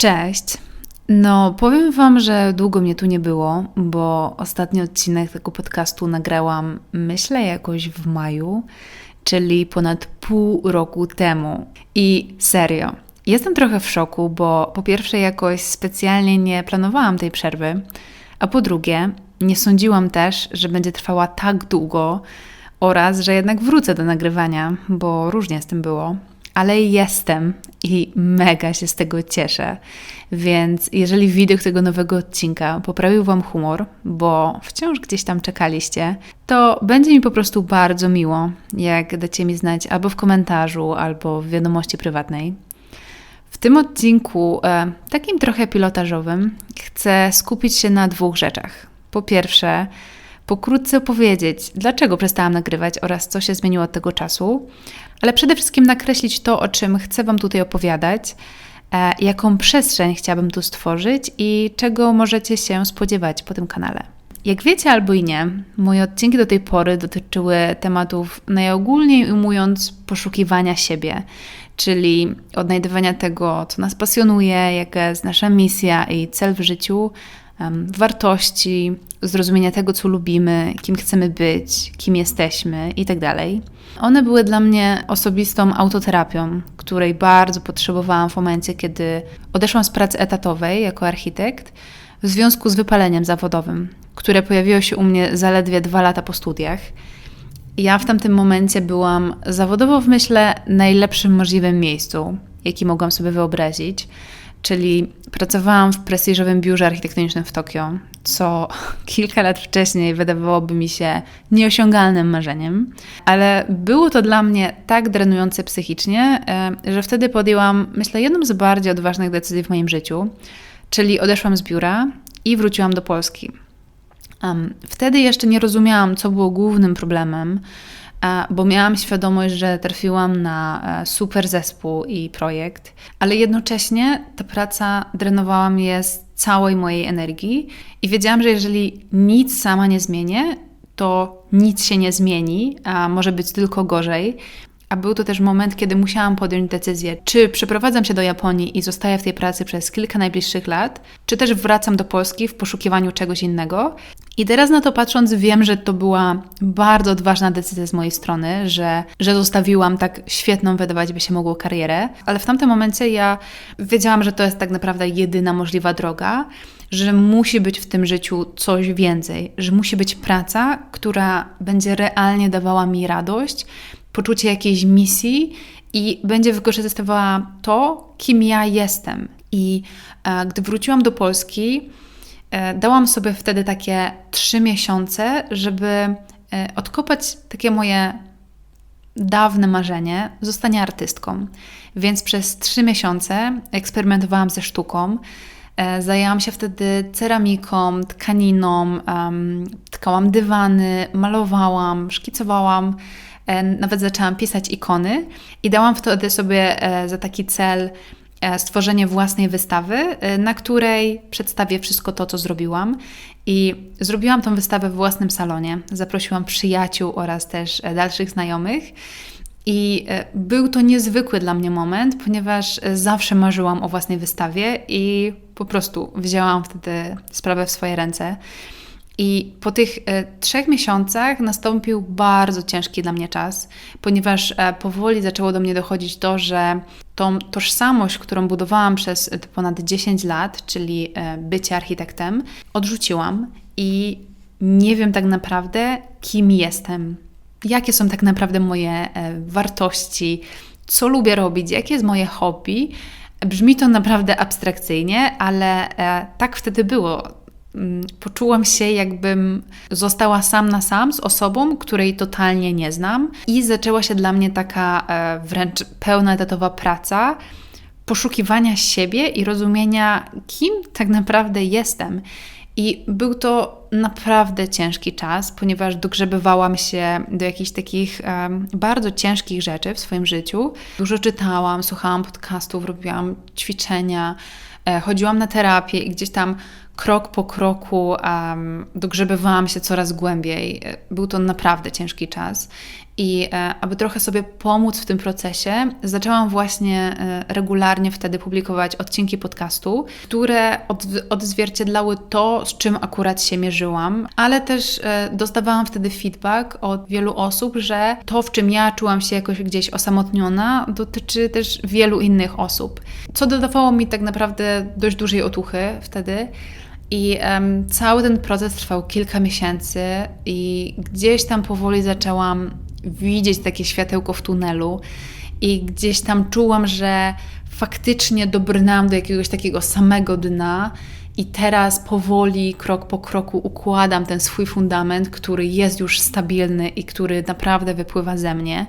Cześć. No, powiem Wam, że długo mnie tu nie było, bo ostatni odcinek tego podcastu nagrałam, myślę, jakoś w maju, czyli ponad pół roku temu. I serio, jestem trochę w szoku, bo po pierwsze, jakoś specjalnie nie planowałam tej przerwy, a po drugie, nie sądziłam też, że będzie trwała tak długo oraz, że jednak wrócę do nagrywania, bo różnie z tym było ale jestem i mega się z tego cieszę. Więc jeżeli widok tego nowego odcinka poprawił Wam humor, bo wciąż gdzieś tam czekaliście, to będzie mi po prostu bardzo miło, jak dacie mi znać albo w komentarzu, albo w wiadomości prywatnej. W tym odcinku, e, takim trochę pilotażowym, chcę skupić się na dwóch rzeczach. Po pierwsze, pokrótce opowiedzieć, dlaczego przestałam nagrywać oraz co się zmieniło od tego czasu, ale przede wszystkim nakreślić to, o czym chcę Wam tutaj opowiadać, e, jaką przestrzeń chciałabym tu stworzyć i czego możecie się spodziewać po tym kanale. Jak wiecie albo i nie, moje odcinki do tej pory dotyczyły tematów najogólniej ujmując poszukiwania siebie, czyli odnajdywania tego, co nas pasjonuje, jaka jest nasza misja i cel w życiu, wartości, zrozumienia tego, co lubimy, kim chcemy być, kim jesteśmy itd. Tak One były dla mnie osobistą autoterapią, której bardzo potrzebowałam w momencie, kiedy odeszłam z pracy etatowej jako architekt w związku z wypaleniem zawodowym, które pojawiło się u mnie zaledwie dwa lata po studiach. Ja w tamtym momencie byłam zawodowo w myślę najlepszym możliwym miejscu, jaki mogłam sobie wyobrazić czyli pracowałam w prestiżowym biurze architektonicznym w Tokio, co kilka lat wcześniej wydawałoby mi się nieosiągalnym marzeniem, ale było to dla mnie tak drenujące psychicznie, e, że wtedy podjęłam, myślę, jedną z bardziej odważnych decyzji w moim życiu, czyli odeszłam z biura i wróciłam do Polski. Wtedy jeszcze nie rozumiałam, co było głównym problemem, bo miałam świadomość, że trafiłam na e, super zespół i projekt, ale jednocześnie ta praca drenowała mnie z całej mojej energii i wiedziałam, że jeżeli nic sama nie zmienię, to nic się nie zmieni, a może być tylko gorzej, a był to też moment, kiedy musiałam podjąć decyzję, czy przeprowadzam się do Japonii i zostaję w tej pracy przez kilka najbliższych lat, czy też wracam do Polski w poszukiwaniu czegoś innego. I teraz na to patrząc, wiem, że to była bardzo odważna decyzja z mojej strony, że, że zostawiłam tak świetną, wydawać by się mogło, karierę, ale w tamtym momencie ja wiedziałam, że to jest tak naprawdę jedyna możliwa droga że musi być w tym życiu coś więcej, że musi być praca, która będzie realnie dawała mi radość, poczucie jakiejś misji i będzie wykorzystywała to, kim ja jestem. I e, gdy wróciłam do Polski, e, dałam sobie wtedy takie trzy miesiące, żeby e, odkopać takie moje dawne marzenie zostania artystką. Więc przez trzy miesiące eksperymentowałam ze sztuką. E, zajęłam się wtedy ceramiką, tkaniną, um, tkałam dywany, malowałam, szkicowałam nawet zaczęłam pisać ikony i dałam wtedy sobie e, za taki cel e, stworzenie własnej wystawy, na której przedstawię wszystko to, co zrobiłam. I zrobiłam tą wystawę w własnym salonie. Zaprosiłam przyjaciół oraz też dalszych znajomych. I był to niezwykły dla mnie moment, ponieważ zawsze marzyłam o własnej wystawie i po prostu wzięłam wtedy sprawę w swoje ręce. I po tych e, trzech miesiącach nastąpił bardzo ciężki dla mnie czas, ponieważ e, powoli zaczęło do mnie dochodzić to, że tą tożsamość, którą budowałam przez ponad 10 lat, czyli e, bycie architektem, odrzuciłam i nie wiem tak naprawdę, kim jestem, jakie są tak naprawdę moje wartości, co lubię robić, jakie jest moje hobby. Brzmi to naprawdę abstrakcyjnie, ale tak wtedy było poczułam się, jakbym została sam na sam z osobą, której totalnie nie znam, i zaczęła się dla mnie taka e, wręcz pełnoetatowa praca poszukiwania siebie i rozumienia, kim tak naprawdę jestem. I był to naprawdę ciężki czas, ponieważ dogrzebywałam się do jakichś takich um, bardzo ciężkich rzeczy w swoim życiu. Dużo czytałam, słuchałam podcastów, robiłam ćwiczenia, e, chodziłam na terapię i gdzieś tam krok po kroku um, dogrzebywałam się coraz głębiej. Był to naprawdę ciężki czas I e, aby trochę sobie pomóc w tym procesie, zaczęłam właśnie e, regularnie wtedy publikować odcinki podcastu, które odzwierciedlały to, z czym akurat się mierzyłam, ale też e, dostawałam wtedy feedback od wielu osób, że to, w czym ja czułam się jakoś gdzieś osamotniona, dotyczy też wielu innych osób. Co dodawało mi tak naprawdę dość dużej otuchy wtedy. I um, cały ten proces trwał kilka miesięcy, i gdzieś tam powoli zaczęłam widzieć takie światełko w tunelu, i gdzieś tam czułam, że faktycznie dobrnęłam do jakiegoś takiego samego dna. I teraz powoli, krok po kroku układam ten swój fundament, który jest już stabilny i który naprawdę wypływa ze mnie.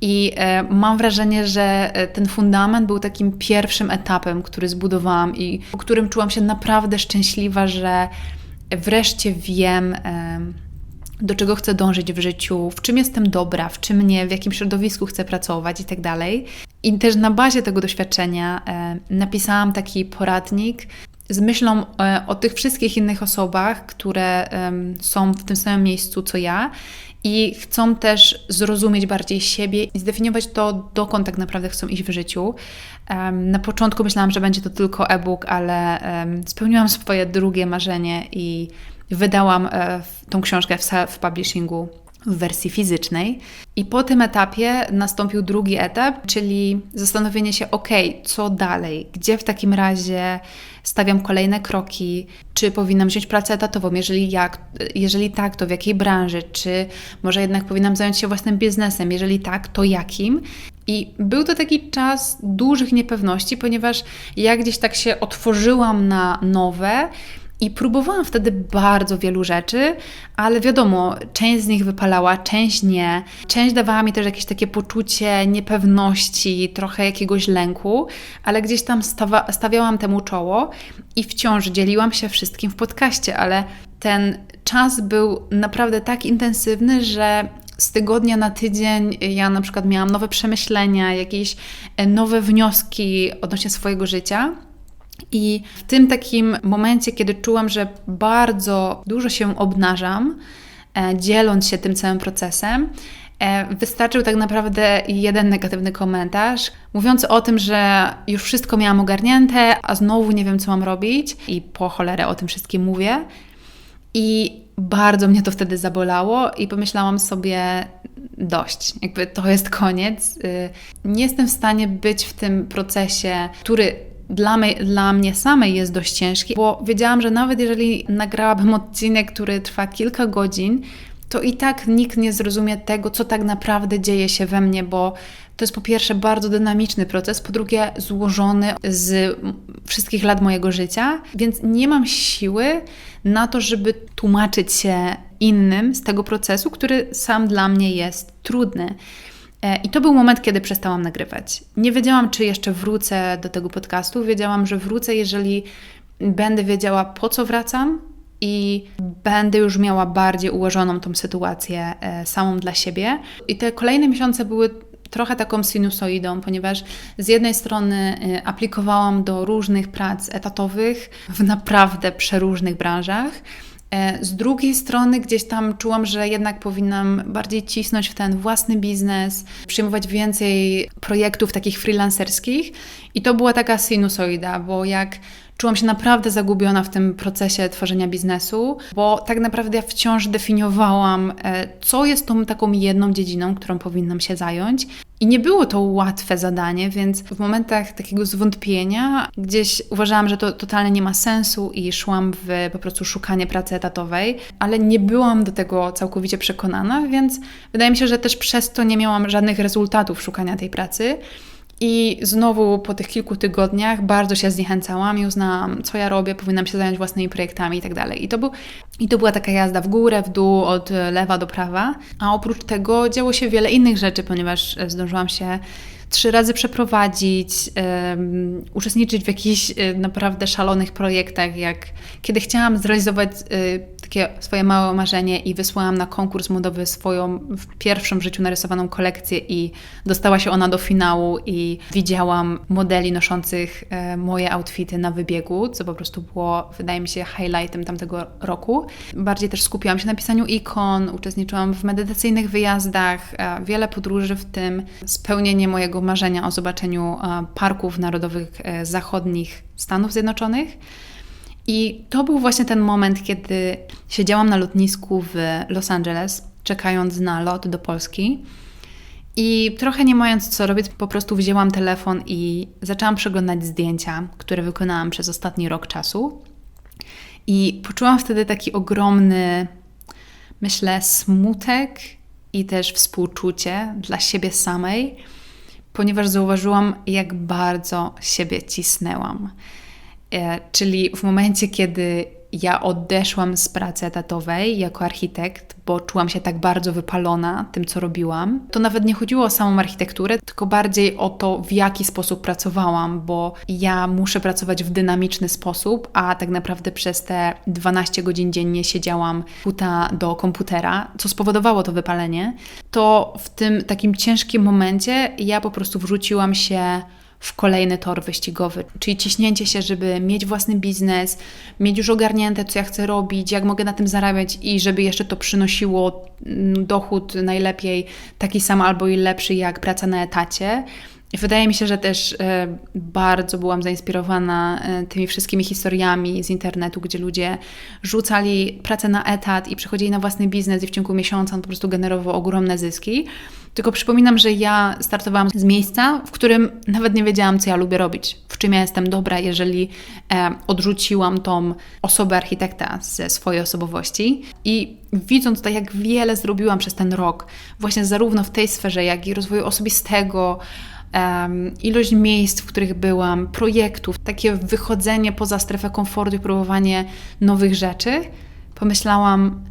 I e, mam wrażenie, że e, ten fundament był takim pierwszym etapem, który zbudowałam i po którym czułam się naprawdę szczęśliwa, że wreszcie wiem, e, do czego chcę dążyć w życiu, w czym jestem dobra, w czym nie, w jakim środowisku chcę pracować i tak. I też na bazie tego doświadczenia napisałam taki poradnik z myślą o tych wszystkich innych osobach, które są w tym samym miejscu co ja i chcą też zrozumieć bardziej siebie i zdefiniować to, dokąd tak naprawdę chcą iść w życiu. Na początku myślałam, że będzie to tylko e-book, ale spełniłam swoje drugie marzenie i wydałam e, tą książkę w publishingu w wersji fizycznej. I po tym etapie nastąpił drugi etap, czyli zastanowienie się, ok, co dalej, gdzie w takim razie stawiam kolejne kroki, czy powinnam wziąć pracę etatową, jeżeli, jak, jeżeli tak, to w jakiej branży, czy może jednak powinnam zająć się własnym biznesem, jeżeli tak, to jakim. I był to taki czas dużych niepewności, ponieważ ja gdzieś tak się otworzyłam na nowe i próbowałam wtedy bardzo wielu rzeczy, ale wiadomo, część z nich wypalała, część nie. Część dawała mi też jakieś takie poczucie niepewności, trochę jakiegoś lęku, ale gdzieś tam stawa- stawiałam temu czoło i wciąż dzieliłam się wszystkim w podcaście, ale ten czas był naprawdę tak intensywny, że z tygodnia na tydzień ja na przykład miałam nowe przemyślenia, jakieś nowe wnioski odnośnie swojego życia. I w tym takim momencie, kiedy czułam, że bardzo dużo się obnażam, e, dzieląc się tym całym procesem, e, wystarczył tak naprawdę jeden negatywny komentarz, mówiący o tym, że już wszystko miałam ogarnięte, a znowu nie wiem, co mam robić, i po cholerę o tym wszystkim mówię. I bardzo mnie to wtedy zabolało, i pomyślałam sobie, dość, jakby to jest koniec. Y, nie jestem w stanie być w tym procesie, który dla, dla mnie samej jest dość ciężki, bo wiedziałam, że nawet jeżeli nagrałabym odcinek, który trwa kilka godzin, to i tak nikt nie zrozumie tego, co tak naprawdę dzieje się we mnie, bo to jest po pierwsze bardzo dynamiczny proces, po drugie złożony z wszystkich lat mojego życia, więc nie mam siły na to, żeby tłumaczyć się innym z tego procesu, który sam dla mnie jest trudny. E, I to był moment, kiedy przestałam nagrywać. Nie wiedziałam, czy jeszcze wrócę do tego podcastu. Wiedziałam, że wrócę, jeżeli będę wiedziała, po co wracam i będę już miała bardziej ułożoną tą sytuację e, samą dla siebie. I te kolejne miesiące były trochę taką sinusoidą, ponieważ z jednej strony e, aplikowałam do różnych prac etatowych w naprawdę przeróżnych branżach. E, z drugiej strony, gdzieś tam czułam, że jednak powinnam bardziej cisnąć w ten własny biznes, przyjmować więcej projektów takich freelancerskich. I to była taka sinusoida, bo jak czułam się naprawdę zagubiona w tym procesie tworzenia biznesu, bo tak naprawdę ja wciąż definiowałam, e, co jest tą taką jedną dziedziną, którą powinnam się zająć. I nie było to łatwe zadanie, więc w momentach takiego zwątpienia gdzieś uważałam, że to totalnie nie ma sensu i szłam w po prostu szukanie pracy etatowej, ale nie byłam do tego całkowicie przekonana, więc wydaje mi się, że też przez to nie miałam żadnych rezultatów szukania tej pracy. I znowu po tych kilku tygodniach bardzo się zniechęcałam i uznałam, co ja robię, powinnam się zająć własnymi projektami i tak dalej. I to, był, I to była taka jazda w górę, w dół, od lewa do prawa. A oprócz tego działo się wiele innych rzeczy, ponieważ zdążyłam się trzy razy przeprowadzić, um, uczestniczyć w jakichś y, naprawdę szalonych projektach, jak kiedy chciałam zrealizować y, swoje małe marzenie i wysłałam na konkurs modowy swoją w pierwszym życiu narysowaną kolekcję i dostała się ona do finału i widziałam modeli noszących e, moje outfity na wybiegu, co po prostu było, wydaje mi się, highlightem tamtego roku. Bardziej też skupiłam się na pisaniu ikon, uczestniczyłam w medytacyjnych wyjazdach, e, wiele podróży w tym, spełnienie mojego marzenia o zobaczeniu e, parków narodowych zachodnich Stanów Zjednoczonych. I to był właśnie ten moment, kiedy siedziałam na lotnisku w Los Angeles, czekając na lot do Polski. I trochę nie mając co robić, po prostu wzięłam telefon i zaczęłam przeglądać zdjęcia, które wykonałam przez ostatni rok czasu. I poczułam wtedy taki ogromny, myślę, smutek i też współczucie dla siebie samej, ponieważ zauważyłam, jak bardzo siebie cisnęłam. E, czyli w momencie, kiedy ja odeszłam z pracy etatowej jako architekt, bo czułam się tak bardzo wypalona tym, co robiłam, to nawet nie chodziło o samą architekturę, tylko bardziej o to, w jaki sposób pracowałam, bo ja muszę pracować w dynamiczny sposób, a tak naprawdę przez te 12 godzin dziennie siedziałam puta do komputera, co spowodowało to wypalenie. To w tym takim ciężkim momencie ja po prostu wrzuciłam się w kolejny tor wyścigowy, czyli ciśnięcie się, żeby mieć własny biznes, mieć już ogarnięte, co ja chcę robić, jak mogę na tym zarabiać i żeby jeszcze to przynosiło mm, dochód najlepiej taki sam albo i lepszy jak praca na etacie. Wydaje mi się, że też e, bardzo byłam zainspirowana e, tymi wszystkimi historiami z internetu, gdzie ludzie rzucali pracę na etat i przechodzili na własny biznes i w ciągu miesiąca on po prostu generował ogromne zyski. Tylko przypominam, że ja startowałam z miejsca, w którym nawet nie wiedziałam, co ja lubię robić, w czym ja jestem dobra, jeżeli e, odrzuciłam tą osobę architekta ze swojej osobowości. I widząc to, jak wiele zrobiłam przez ten rok, właśnie zarówno w tej sferze, jak i rozwoju osobistego, um, ilość miejsc, w których byłam, projektów, takie wychodzenie poza strefę komfortu i próbowanie nowych rzeczy, pomyślałam,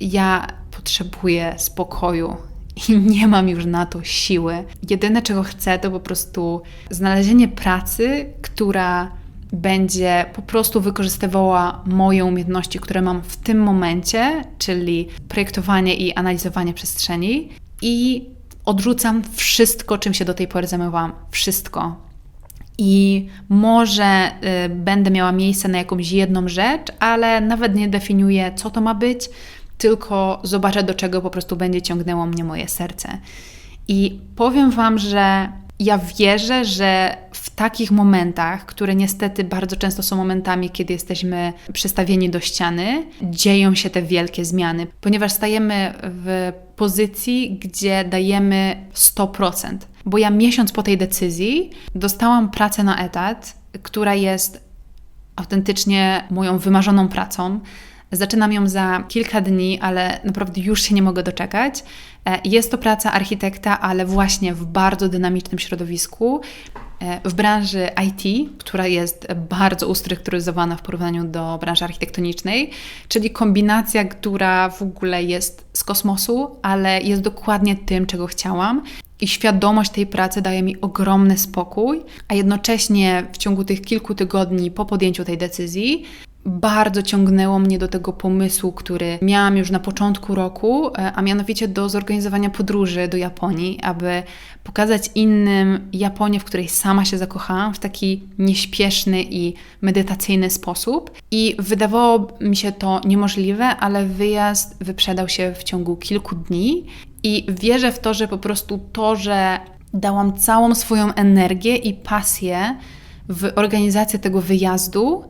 ja potrzebuję spokoju i nie mam już na to siły. Jedyne, czego chcę, to po prostu znalezienie pracy, która będzie po prostu wykorzystywała moje umiejętności, które mam w tym momencie, czyli projektowanie i analizowanie przestrzeni, i odrzucam wszystko, czym się do tej pory zajmowałam. Wszystko. I może y, będę miała miejsce na jakąś jedną rzecz, ale nawet nie definiuję, co to ma być, tylko zobaczę, do czego po prostu będzie ciągnęło mnie moje serce. I powiem Wam, że ja wierzę, że takich momentach, które niestety bardzo często są momentami, kiedy jesteśmy przystawieni do ściany, dzieją się te wielkie zmiany, ponieważ stajemy w pozycji, gdzie dajemy 100%. Bo ja miesiąc po tej decyzji dostałam pracę na etat, która jest autentycznie moją wymarzoną pracą. Zaczynam ją za kilka dni, ale naprawdę już się nie mogę doczekać. E, jest to praca architekta, ale właśnie w bardzo dynamicznym środowisku, w branży IT, która jest bardzo ustrukturyzowana w porównaniu do branży architektonicznej, czyli kombinacja, która w ogóle jest z kosmosu, ale jest dokładnie tym, czego chciałam. I świadomość tej pracy daje mi ogromny spokój, a jednocześnie w ciągu tych kilku tygodni po podjęciu tej decyzji bardzo ciągnęło mnie do tego pomysłu, który miałam już na początku roku, e, a mianowicie do zorganizowania podróży do Japonii, aby pokazać innym Japonię, w której sama się zakochałam, w taki nieśpieszny i medytacyjny sposób. I wydawało mi się to niemożliwe, ale wyjazd wyprzedał się w ciągu kilku dni. I wierzę w to, że po prostu to, że dałam całą swoją energię i pasję w organizację tego wyjazdu,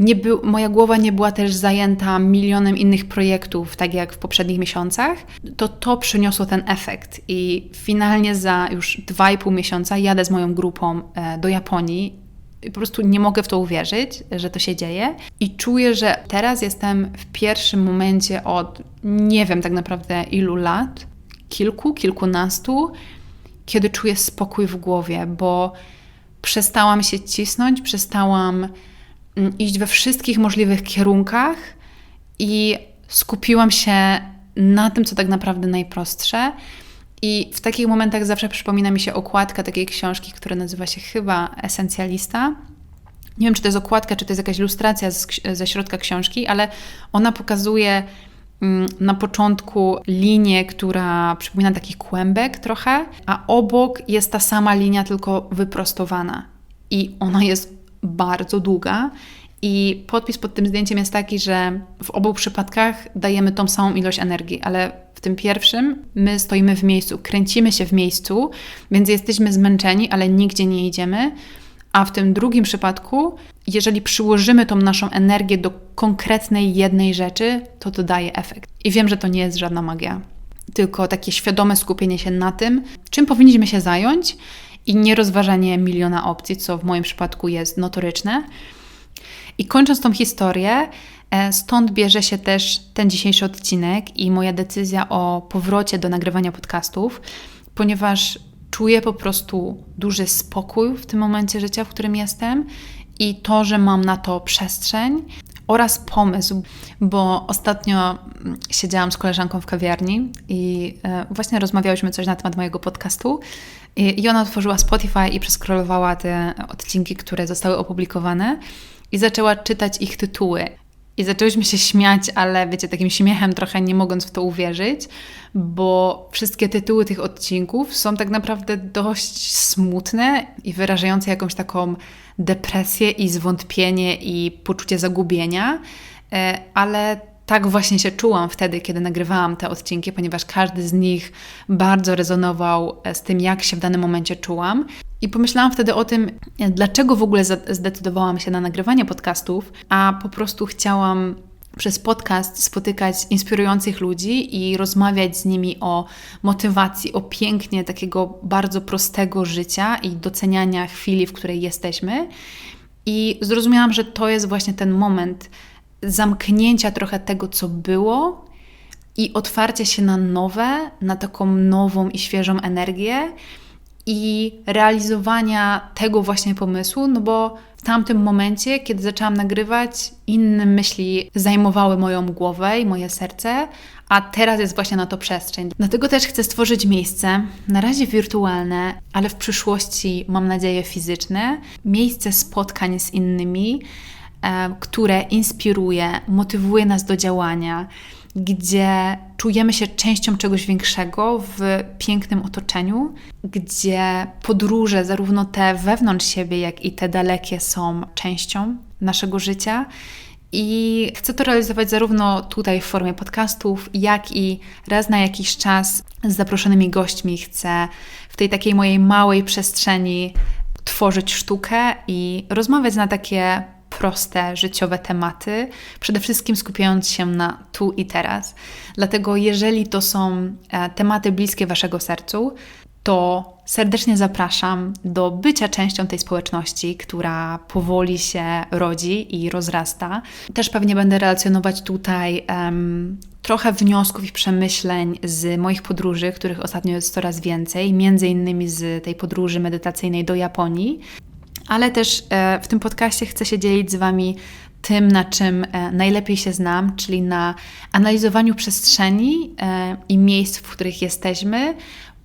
nie moja głowa nie była też zajęta milionem innych projektów, tak jak w poprzednich miesiącach, to to przyniosło ten efekt. I finalnie za już dwa i pół miesiąca jadę z moją grupą e, do Japonii. Po prostu nie mogę w to uwierzyć, że to się dzieje. I czuję, że teraz jestem w pierwszym momencie od nie wiem tak naprawdę ilu lat, kilku, kilkunastu, kiedy czuję spokój w głowie, bo przestałam się cisnąć, przestałam iść we wszystkich możliwych kierunkach i skupiłam się na tym, co tak naprawdę najprostsze. I w takich momentach zawsze przypomina mi się okładka takiej książki, która nazywa się chyba Esencjalista, Nie wiem, czy to jest okładka, czy to jest jakaś ilustracja z, ze środka książki, ale ona pokazuje na początku linię, która przypomina taki kłębek trochę, a obok jest ta sama linia, tylko wyprostowana. I ona jest bardzo długa. I podpis pod tym zdjęciem jest taki, że w obu przypadkach dajemy tą samą ilość energii, ale w tym pierwszym my stoimy w miejscu, kręcimy się w miejscu, więc jesteśmy zmęczeni, ale nigdzie nie idziemy. A w tym drugim przypadku, jeżeli przyłożymy tą naszą energię do konkretnej jednej rzeczy, to to daje efekt. I wiem, że to nie jest żadna magia, tylko takie świadome skupienie się na tym, czym powinniśmy się zająć i nie rozważanie miliona opcji, co w moim przypadku jest notoryczne. I kończąc tą historię, e, stąd bierze się też ten dzisiejszy odcinek i moja decyzja o powrocie do nagrywania podcastów, ponieważ czuję po prostu duży spokój w tym momencie życia, w którym jestem i to, że mam na to przestrzeń oraz pomysł, bo ostatnio mm, siedziałam z koleżanką w kawiarni i e, właśnie rozmawiałyśmy coś na temat mojego podcastu i ona otworzyła Spotify i przeskrolowała te odcinki, które zostały opublikowane i zaczęła czytać ich tytuły. I zaczęłyśmy się śmiać, ale wiecie, takim śmiechem trochę nie mogąc w to uwierzyć, bo wszystkie tytuły tych odcinków są tak naprawdę dość smutne i wyrażające jakąś taką depresję i zwątpienie i poczucie zagubienia, e, ale tak właśnie się czułam wtedy, kiedy nagrywałam te odcinki, ponieważ każdy z nich bardzo rezonował z tym, jak się w danym momencie czułam. I pomyślałam wtedy o tym, dlaczego w ogóle zdecydowałam się na nagrywanie podcastów, a po prostu chciałam przez podcast spotykać inspirujących ludzi i rozmawiać z nimi o motywacji, o pięknie takiego bardzo prostego życia i doceniania chwili, w której jesteśmy. I zrozumiałam, że to jest właśnie ten moment zamknięcia trochę tego, co było i otwarcia się na nowe, na taką nową i świeżą energię i realizowania tego właśnie pomysłu, no bo w tamtym momencie, kiedy zaczęłam nagrywać, inne myśli zajmowały moją głowę i moje serce, a teraz jest właśnie na to przestrzeń. Dlatego też chcę stworzyć miejsce, na razie wirtualne, ale w przyszłości mam nadzieję fizyczne, miejsce spotkań z innymi, e, które inspiruje, motywuje nas do działania gdzie czujemy się częścią czegoś większego w pięknym otoczeniu, gdzie podróże, zarówno te wewnątrz siebie, jak i te dalekie, są częścią naszego życia. I chcę to realizować zarówno tutaj w formie podcastów, jak i raz na jakiś czas z zaproszonymi gośćmi. Chcę w tej takiej mojej małej przestrzeni tworzyć sztukę i rozmawiać na takie proste, życiowe tematy, przede wszystkim skupiając się na tu i teraz. Dlatego, jeżeli to są e, tematy bliskie Waszego sercu, to serdecznie zapraszam do bycia częścią tej społeczności, która powoli się rodzi i rozrasta. Też pewnie będę relacjonować tutaj um, trochę wniosków i przemyśleń z moich podróży, których ostatnio jest coraz więcej, między innymi z tej podróży medytacyjnej do Japonii ale też e, w tym podcaście chcę się dzielić z Wami tym, na czym e, najlepiej się znam, czyli na analizowaniu przestrzeni e, i miejsc, w których jesteśmy,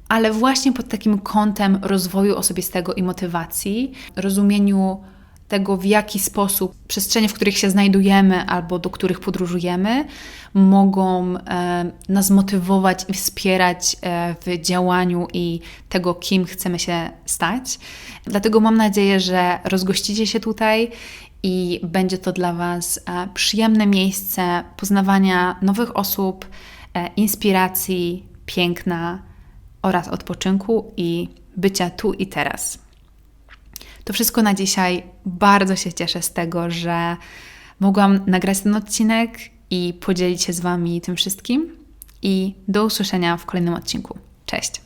ale właśnie pod takim kątem rozwoju osobistego i motywacji, rozumieniu tego, w jaki sposób przestrzenie, w których się znajdujemy albo do których podróżujemy, mogą e, nas motywować i wspierać e, w działaniu i tego, kim chcemy się stać. Dlatego mam nadzieję, że rozgościcie się tutaj i będzie to dla Was e, przyjemne miejsce poznawania nowych osób, e, inspiracji, piękna oraz odpoczynku i bycia tu i teraz. To wszystko na dzisiaj. Bardzo się cieszę z tego, że mogłam nagrać ten odcinek i podzielić się z Wami tym wszystkim. I do usłyszenia w kolejnym odcinku. Cześć!